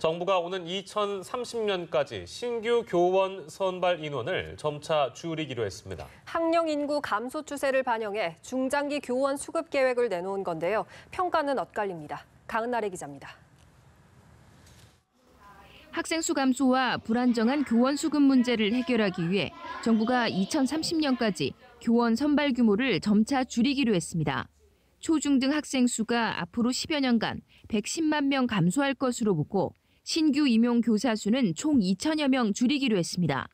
정부가 오는 2030년까지 신규 교원 선발 인원을 점차 줄이기로 했습니다. 학령 인구 감소 추세를 반영해 중장기 교원 수급 계획을 내놓은 건데요. 평가는 엇갈립니다. 강은나래 기자입니다. 학생 수 감소와 불안정한 교원 수급 문제를 해결하기 위해 정부가 2030년까지 교원 선발 규모를 점차 줄이기로 했습니다. 초중등 학생 수가 앞으로 10여 년간 110만 명 감소할 것으로 보고 신규 임용 교사 수는 총 2천여 명 줄이기로 했습니다.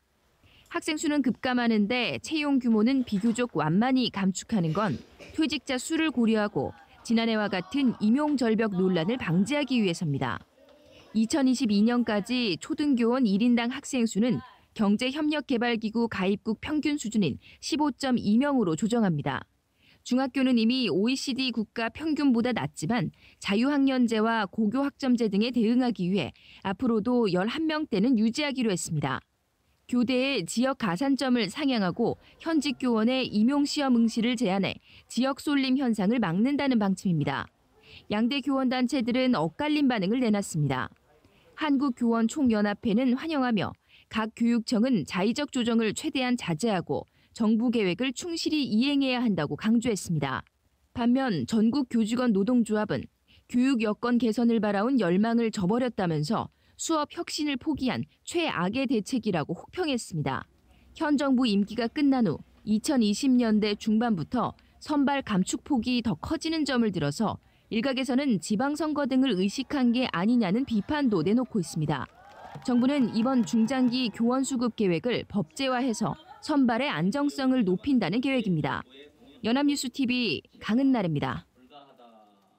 학생 수는 급감하는데 채용 규모는 비교적 완만히 감축하는 건 퇴직자 수를 고려하고 지난해와 같은 임용 절벽 논란을 방지하기 위해서입니다. 2022년까지 초등교원 1인당 학생 수는 경제협력개발기구 가입국 평균 수준인 15.2명으로 조정합니다. 중학교는 이미 OECD 국가 평균보다 낮지만 자유학년제와 고교학점제 등에 대응하기 위해 앞으로도 11명대는 유지하기로 했습니다. 교대의 지역 가산점을 상향하고 현직 교원의 임용시험 응시를 제한해 지역 쏠림 현상을 막는다는 방침입니다. 양대 교원단체들은 엇갈린 반응을 내놨습니다. 한국교원총연합회는 환영하며 각 교육청은 자의적 조정을 최대한 자제하고 정부 계획을 충실히 이행해야 한다고 강조했습니다. 반면 전국 교직원 노동조합은 교육 여건 개선을 바라온 열망을 저버렸다면서 수업 혁신을 포기한 최악의 대책이라고 혹평했습니다. 현 정부 임기가 끝난 후 2020년대 중반부터 선발 감축 폭이 더 커지는 점을 들어서 일각에서는 지방선거 등을 의식한 게 아니냐는 비판도 내놓고 있습니다. 정부는 이번 중장기 교원 수급 계획을 법제화해서 선발의 안정성을 높인다는 계획입니다. 연합뉴스 TV 강은날입니다.